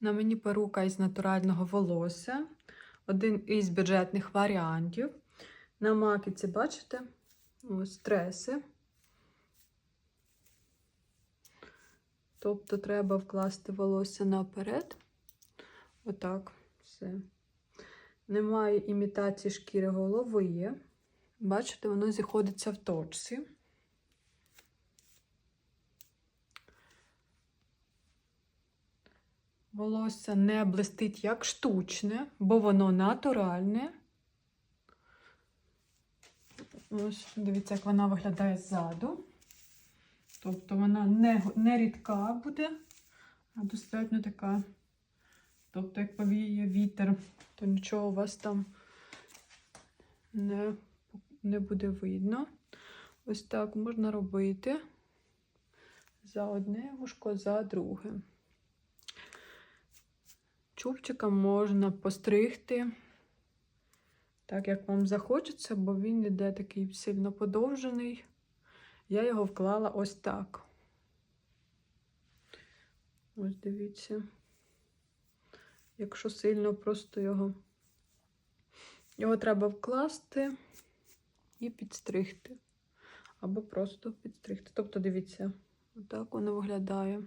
На мені перука із натурального волосся. Один із бюджетних варіантів. На макіці, бачите, ось треси. Тобто треба вкласти волосся наперед. Отак, все. Немає імітації шкіри голови. Бачите, воно зіходиться в точці. Волосся не блистить як штучне, бо воно натуральне. Ось, дивіться, як вона виглядає ззаду. Тобто вона не, не рідка буде, а достатньо така. Тобто, як повіє вітер, то нічого у вас там не, не буде видно. Ось так можна робити за одне вушко, за друге. Чубчиком можна постригти, так як вам захочеться, бо він іде такий сильно подовжений. Я його вклала ось так. Ось дивіться. Якщо сильно просто його, його треба вкласти і підстригти. Або просто підстригти. Тобто, дивіться, отак воно виглядає.